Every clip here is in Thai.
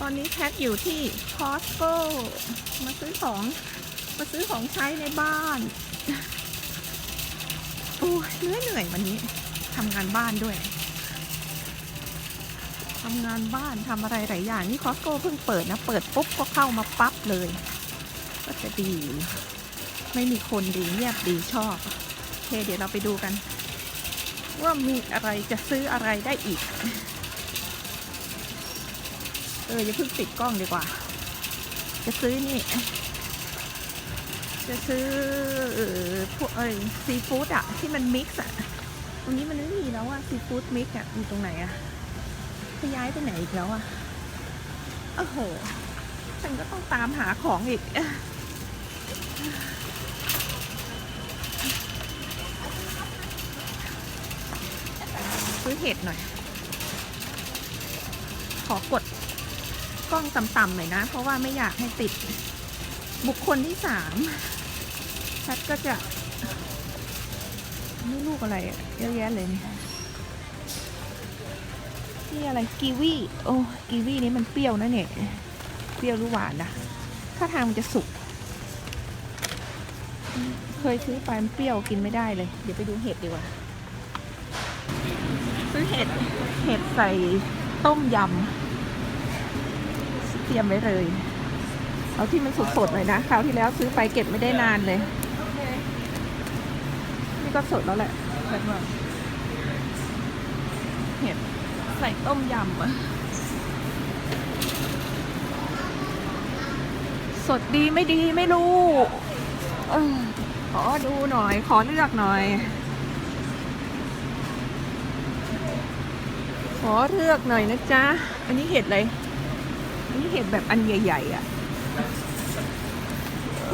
ตอนนี้แพทอยู่ที่คอสโก้มาซื้อของ มาซื้อของใช้ในบ้านโอ้ยเหนื่อยเหนื่อยวันนี้ทำงานบ้านด้วยทำงานบ้านทำอะไรหลายอย่างนี่คอสโก้เพิ่งเปิดนะ เปิดปุ๊บก็เข้ามาปั๊บเลย ก็จะดี ไม่มีคนดีเงียบดีชอบโอเคเดี๋ยวเราไปดูกัน ว่ามีอะไรจะซื้ออะไรได้อีก เอออย่าเพิ่งติดกล้องดีกว่า จะซื้อนี่ จะซื้อพวกเอ้ยซีฟู้ดอะที่มันมิกซ์อะตรงนี้มันไม่มีแล้วอะซีฟู้ดมิกซ์อะอยู่ตรงไหนอะขย้ายไปไหนอีกแล้วอะโอ้โห ฉันก็ต้องตามหาของอีกซื้อเห็ดหน่อย ขอกด กล้องต่ำๆหน่อยนะ เพราะว่าไม่อยากให้ติดบุคคลที่สามชัดก็จะนี่ลูกอะไรเยอะแยะเลยนี่นี่อะไรกีวีโอ้กีวีนี้มันเปรี้ยวนะเนี่ยเปรี้ยวหรือหวานนะถ้าทางมันจะสุก เคยซื้อไปมันเปรี้ยวกินไม่ได้เลย เดี๋ยวไปดูเห็ดดีกว่า ซื้อเห็ดเห็ดใส่ต้มยำ เตรียมไว้เลย เอาที่มันสดๆหน่อยนะคราวที่แล้วซื้อไปเก็บไม่ได้นานเลย นี่ก็สดแล้วแหละเห็ดใส่ต้มยำอะสดดีไม่ดีไม่รู้เออขอดูหน่อย ขอเลือกหน่อย ขอเลือกหน่อยนะจ๊ะ อันนี้เห็ดอะไร นนี้เห็ดแบบอันใหญ่ ๆ อะ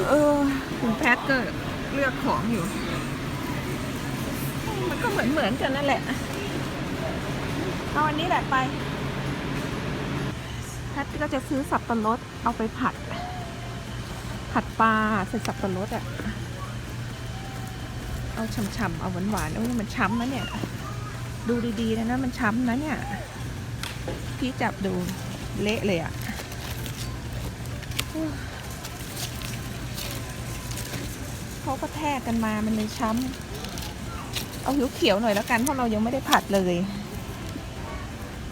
เออคุณแพทก็เลือกของอยู่ มันก็เหมือนเหมือนๆกันนั่นแหละ เอาอันนี้แหละไป แพทก็จะซื้อสับปะรดเอาไปผัด ผัดปลาใส่สับปะรดอะ เอาฉ่ำๆ เอาหวานๆโอ้ยมันช้ำนะเนี่ย ดูดีๆนะนะมันช้ำนะเนี่ย พี่จับดูเละเลยอะ่ะ เขาก็แทกกันมามันเลยช้ำ เอาเขียวๆหน่อยแล้วกัน เพราะเรายังไม่ได้ผัดเลย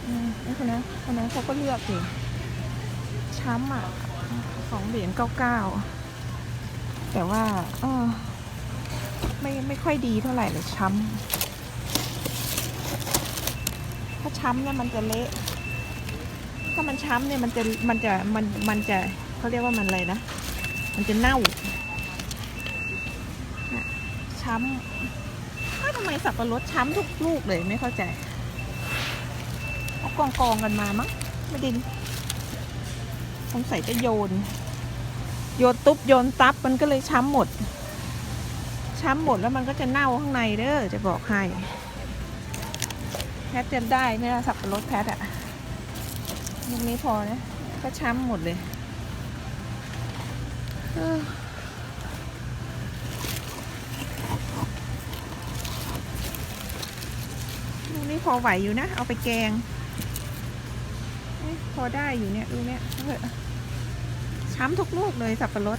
อืมนี่คนนั้นคนนั้นเขาก็เลือกสิช้ำอะสองเหรียญเก้าเก้าแต่ว่าเออไม่ไม่ค่อยดีเท่าไหร่เลยช้ำถ้าช้ำเนี่ยมันจะเละ ถ้ามันช้ำเนี่ยมันจะมันจะมันมันจะ เขาเรียกว่ามันอะไรนะ มันจะเน่าช้ำเอ้าทำไมสับปะรดช้ำทุกลูกเลยไม่เข้าใจเอากองกองกันมามั้งไม่ดินสงสัยจะโยน โยนตุ๊บโยนตับมันก็เลยช้ำหมด ช้ำหมดแล้วมันก็จะเน่าข้างในเด้อจะบอกให้แพทจะได้ไหมล่ะสับปะรดแพทอะลูกนี้พอนะก็ช้ำหมดเลย ลูกนี้พอไหวอยู่นะ เอาไปแกงอพอได้อยู่เนี่ยลูกเนี้ยช้ำทุกลูกเลยสับปะรด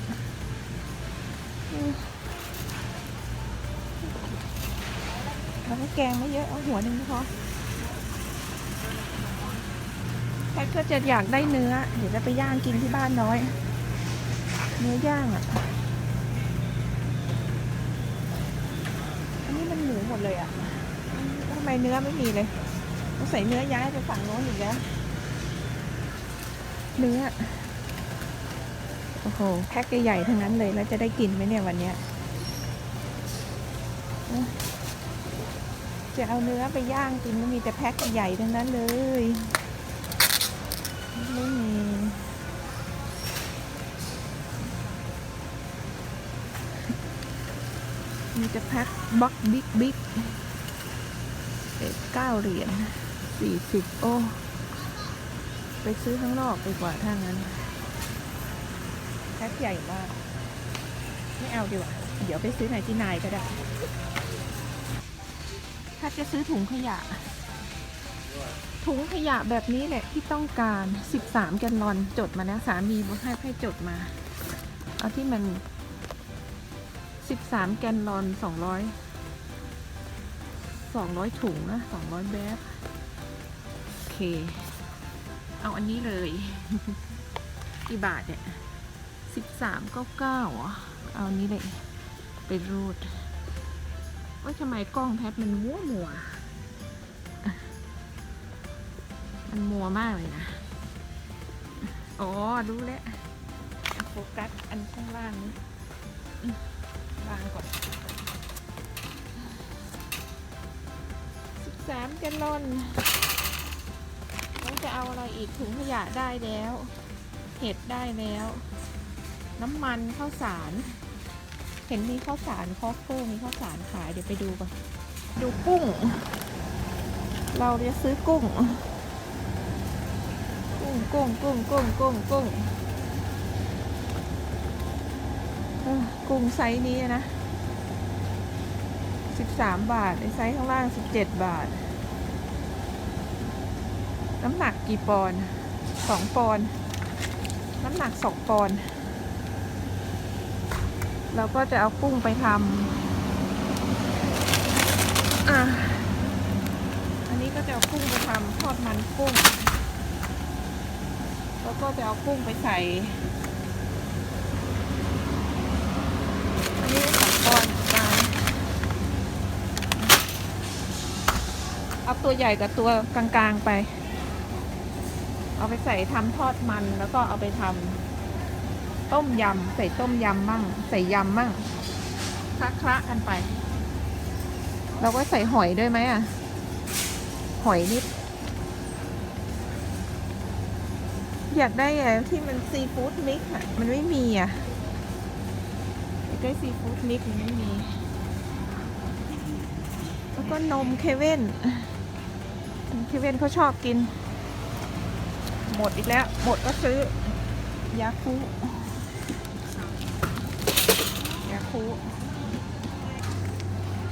เอาก็แกงไม่เยอะ เอาหัวหนึ่งพอแพทก็จะอยากได้เนื้อ เดี๋ยวจะไปย่างกินที่บ้านน้อย เนื้อย่างอะ อันนี้มันหมูหมดเลยอะทำไมเนื้อไม่มีเลยต้องใส่เนื้อย้ายไปฝั่งโน้นอีกแล้ว เนื้อ โอ้โห แพ็คใหญ่ๆทั้งนั้นเลย แล้วจะได้กินไหมเนี่ยวันเนี้ยเอ้ยจะเอาเนื้อไปย่างกินมันมีแต่แพ็คใหญ่ๆทั้งนั้นเลย ไม่มี มีจะแพ็คบ็อกบิ๊กบิ๊กเอ็ดเก้าเหรียญสี่สิบโอ้ ไปซื้อข้างนอกดีกว่าถ้างั้น แพ็คใหญ่มาก ไม่เอาดีกว่า เดี๋ยวไปซื้อไหนที่นายก็ได้ ถ้าจะซื้อถุงขยะ ถุงขยะแบบนี้แหละที่ต้องการ 13 แกลลอนจดมานะสามีบอกให้ให้จดมา เอาที่มัน 13แกลลอน200 200ถุงนะ200แบบโอเค เอาอันนี้เลย กี่บาทเนี่ย13 99เหรอเอาอันนี้เลย ไปรูดว่าทำไมกล้องแพทมันมัวมัว มันมัวมากเลยนะ อ๋อ รู้แล้ว โฟกัสอันข้างล่างนี้ วางก่อน13แกลลอนต้องจะเอาอะไรอีกถุงขยะได้แล้ว เห็ดได้แล้ว น้ำมันข้าวสาร เห็นมีข้าวสารคอฟเฟอร์มีข้าวสารขายเดี๋ยวไปดูก่อนดูกุ้ง เราจะซื้อกุ้ง กุ้งกุ้งกุ้งกุ้งกุ้งกุ้งเอ้อ กุ้งไซส์นี้นะสิบสามบาท ไอไซส์ข้างล่างสิบเจ็ดบาท น้ำหนักกี่ปอนด์สองปอนด์น้ำหนักสองปอนด์เราก็จะเอากุ้งไปทำอะอันนี้ก็จะเอากุ้งไปทำทอดมันกุ้ง แล้วก็จะเอากุ้งไปใส่ นนี้สองปอนด์จานเอาตัวใหญ่กับตัวกลางๆไป เอาไปใส่ทำทอดมันแล้วก็เอาไปทำต้มยำใส่ต้มยำมั่ง ใส่ยำมั่งคละคละกันไป เราก็ใส่หอยด้วยไหมอะ หอยนิด อยากได้อะไรที่มันซีฟู้ดมิกอะ มันไม่มีอะ อยากได้ซีฟู้ดมิกนไม่มี แล้วก็นมเคเว่นเคเว่นเขาชอบกิน หมดอีกแล้ว หมดก็ซื้อยาคูยาคู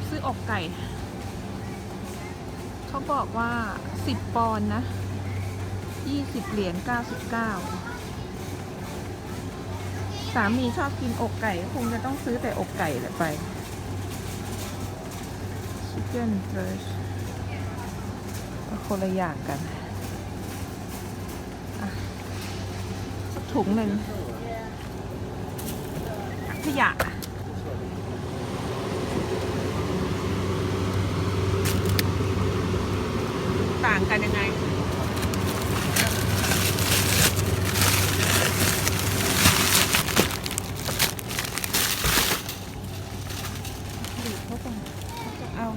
ซื้ออกไก่ เขาบอกว่า 10 ปอนด์นะ 20 เหรียญ 99สามีชอบกินอกไก่คงจะต้องซื้อแต่อกไก่แหละไป Chicken breast คนละอย่างกันสักถุงหนึ่งขยะต่างกันยังไง บีบเข้าไปเขาจะเอา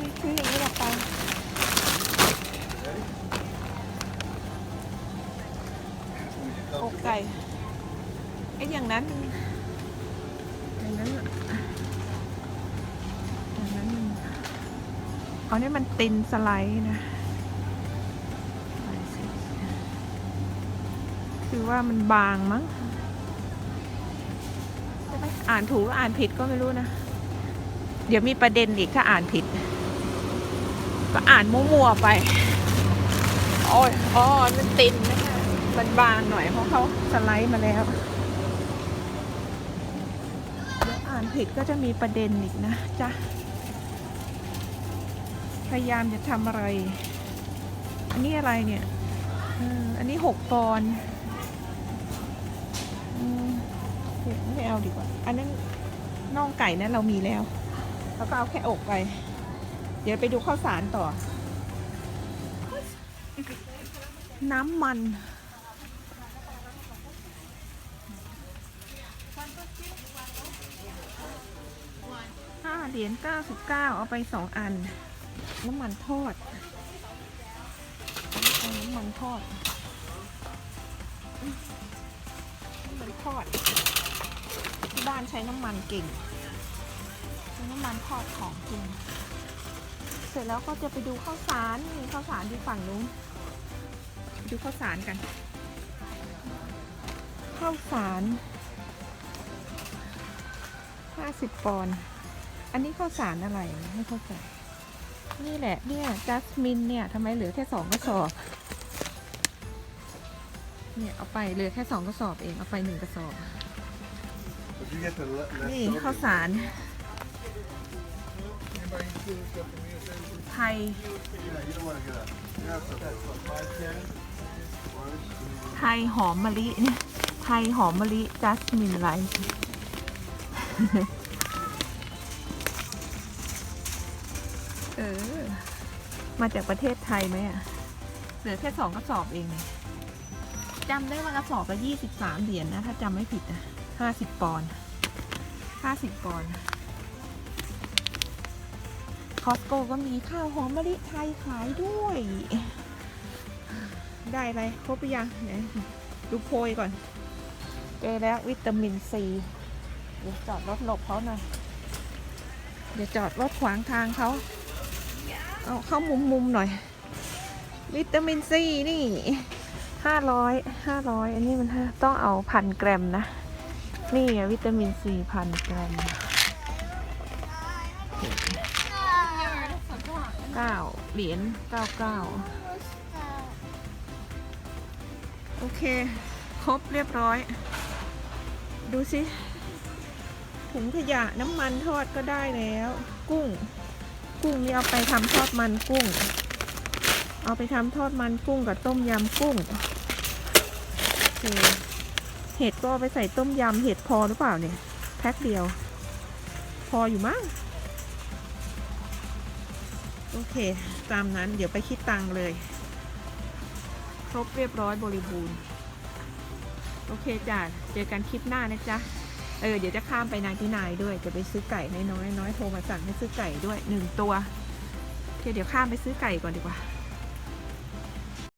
มีคืออย่างนี้หรอปะอก ไก่ไอ้อย่างนั้นมันอย่างนั้นอะอย่างนั้นมันอ๋อนี่มันตินสไลด์นะไปสิคือว่ามันบางมั้งใช่ไหมอ่านถูกหรืออ่านผิดก็ไม่รู้นะ เดี๋ยวมีประเด็นอีกถ้าอ่านผิด ก็อ่านมั่วๆไป โอ้ยอ๋อมันตินนะคะมัน บางหน่อยเพราะเขาสไลด์มาแล้วเดี๋ยวอ่านผิดก็จะมีประเด็นอีกนะจ๊ะ พยายามจะทำอะไร อันนี้อะไรเนี่ยอันนี้หกปอนด์อืมไม่เอาดีกว่า อันนั้นน่องไก่นั้นเรามีแล้ว แล้วก็เอาแค่อกไป เดี๋ยวไปดูข้าวสารต่อ น้ำมัน เหรียญเก้าสิบเอาไปสองอัน น้ำมันทอดเอาน้ำมันทอด น้ำมันทอด ที่บ้านใช้น้ำมันเก่งใช้น้ำมันทอดของจริง เสร็จแล้วก็จะไปดูข้าวสารมีข้าวสารที่ฝั่งนู้น ดูข้าวสารกัน ข้าวสารห้าสิบปอนด์ อันนี้ข้าวสารอะไรไม่เข้าใจ นี่แหละเนี่ยจัสมินเนี่ยทำไมเหลือแค่สองกระสอบ เนี่ยเอาไปเหลือแค่สองกระสอบเองเอาไปหนึ่งกระสอบ But you get the le- less นี่ sodium. ข้าวสารไทย Yeah, you don't want to get that. Yeah, so that's what, five ten? One, two, ไทยหอมมะลิเนี่ยไทยหอมมะลิจัสมินไลท์ เออ มาจากประเทศไทยไหมอะ เหลือแค่สองกระสอบเองเนี่ยจำได้ว่ากระสอบละยี่สิบสามเหรียญนะถ้าจำไม่ผิดนะห้าสิบปอนด์ห้าสิบปอนด์คอสโกก็มีข้าวหอมมะลิไทยขายด้วย ได้อะไรครบหรือยังไหนดูโพยก่อน เจอแล้ววิตามินซี เดี๋ยวจอดรถหลบเขาหน่อย เดี๋ยวจอดรถขวางทางเขา เอาเข้ามุมมุมๆหน่อย วิตามินซีนี่ห้าร้อยห้าร้อยอันนี้มันต้องเอาพันแกรมนะ นี่วิตามินซีพันแกรมเก้าเหรียญเก้าเก้าโอเค ครบเรียบร้อย ดูสิถุงขยะน้ำมันทอดก็ได้แล้ว กุ้ง กุ้งนี่เอาไปทำทอดมันกุ้ง เอาไปทำทอดมันกุ้งกับต้มยำกุ้งเห็ดก็เอาไปใส่ต้มยำเห็ดพอหรือเปล่าเนี่ยแพ็คเดียว พออยู่มั้งโอเค ตามนั้นเดี๋ยวไปคิดตังเลย ครบเรียบร้อยบริบูรณ์ โอเคจ้ะ เจอกันคลิปหน้านะจ๊ะ เออเดี๋ยวจะข้ามไปนายที่นายด้วยจะไปซื้อไก่ใน้อยน้อยโทรมาสั่งให้ซื้อไก่ด้วยหนึ่งตัวโอเคเดี๋ยวข้ามไปซื้อไก่ก่อนดีกว่า